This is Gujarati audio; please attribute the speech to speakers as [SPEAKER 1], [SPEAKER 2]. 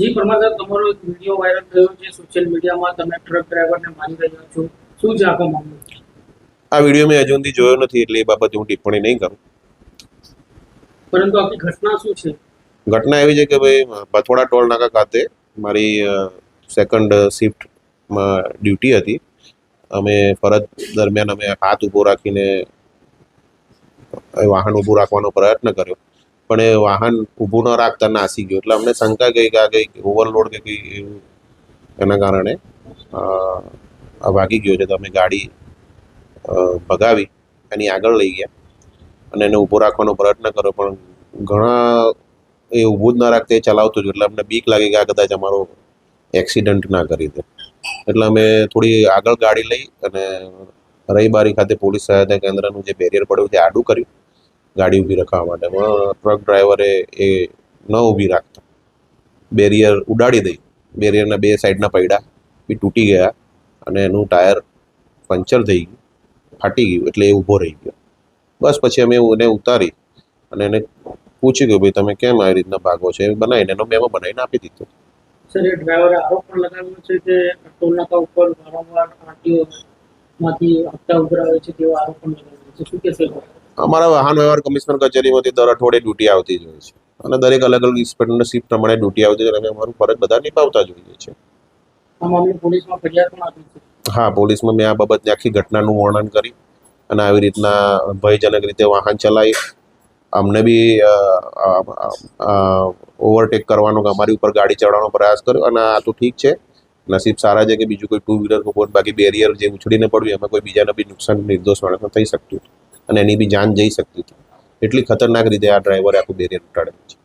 [SPEAKER 1] જી પરમાર સાહેબ તમારો એક વીડિયો વાયરલ થયો છે સોશિયલ મીડિયામાં તમે ટ્રક ડ્રાઈવરને મારી રહ્યા છો. શું આખો મામલો?
[SPEAKER 2] આ વીડિયો મેં હજુ સુધી જોયો નથી એટલે એ બાબતે હું ટિપ્પણી નહીં કરું.
[SPEAKER 1] પરંતુ આખી ઘટના શું છે?
[SPEAKER 2] ઘટના એવી છે કે ભાઈ પથોડા ટોલ નાકા ખાતે મારી સેકન્ડ શિફ્ટમાં ડ્યુટી હતી. અમે ફરજ દરમિયાન અમે હાથ ઊભો રાખીને વાહન ઊભું રાખવાનો પ્રયત્ન કર્યો. પણ એ વાહન ઊભું ન રાખતા નાસી ગયું. એટલે અમને શંકા ગઈ કે આ કંઈક ઓવરલોડ કે કંઈ એના કારણે ભાગી ગયો છે તો અમે ગાડી ભગાવી એની આગળ લઈ ગયા. અને એને ઊભો રાખવાનો પ્રયત્ન કર્યો, પણ ઘણા એ ઊભું જ ના રાખતે એ ચલાવતું જ. એટલે અમને બીક લાગી કે આ કદાચ અમારો એક્સિડન્ટ ના કરી દે. એટલે અમે થોડી આગળ ગાડી લઈ અને રહીબારી ખાતે પોલીસ સહાયતા કેન્દ્રનું જે બેરિયર પડ્યું તે આડું કર્યું. ગાડી ઊભી રખાવવા માટે. પણ ટ્રક ડ્રાઈવરે એ ન ઊભી રાખતા. બેરિયર ઉડાડી દઈ. બેરિયરના બે સાઈડના પૈડા બી તૂટી ગયા અને એનું ટાયર પંચર થઈ ગયું. ફાટી ગયું એટલે એ ઊભો રહી ગયો. બસ પછી અમે એને ઉતારી અને એને પૂછ્યું કે ભાઈ, તમે કેમ આવી રીતના ભાગો છો? એ બનાવીને એનો મેમો બનાવીને આપી દીધો.
[SPEAKER 1] એ ડ્રાઈવરે આરોપ પણ લગાવ્યો છે કે ટોલ ઉપર વારંવાર આરટીઓ માંથી હપ્તા ઉઘરાવે છે તેવો આરોપ પણ લગાવ્યો છે. શું કહેશો?
[SPEAKER 2] અમારા વાહન વ્યવહાર કમિશનર કચેરીમાંથી દર અઠવાડિયે ડ્યુટી આવતી જ હોય છે. અને દરેક અલગ અલગ ઇન્સ્પેક્ટરની પ્રમાણે ડ્યુટી આવતી હોય અને અમારું ફરજ બધા નિભાવતા છીએ.
[SPEAKER 1] આપી છે.
[SPEAKER 2] હા પોલીસમાં મેં આ બાબતની આખી ઘટનાનું વર્ણન કરી અને આવી રીતના ભયજનક રીતે વાહન ચલાવી. અમને બી ઓવરટેક કરવાનો કે અમારી ઉપર ગાડી ચડવાનો પ્રયાસ કર્યો અને આ તો ઠીક છે. નસીબ સારા છે કે બીજું કોઈ ટુ વ્હીલર ઉપર બાકી બેરિયર જે ઉછળીને પડ્યું એમાં કોઈ બીજાને બી નુકસાન નિર્દોષ માણસને થઈ શકતું હતું અને એની બી જાન જઈ શકતી હતી. એટલી ખતરનાક રીતે આ ડ્રાઈવરે આખું બેરિયર ઉટાડેલું છે.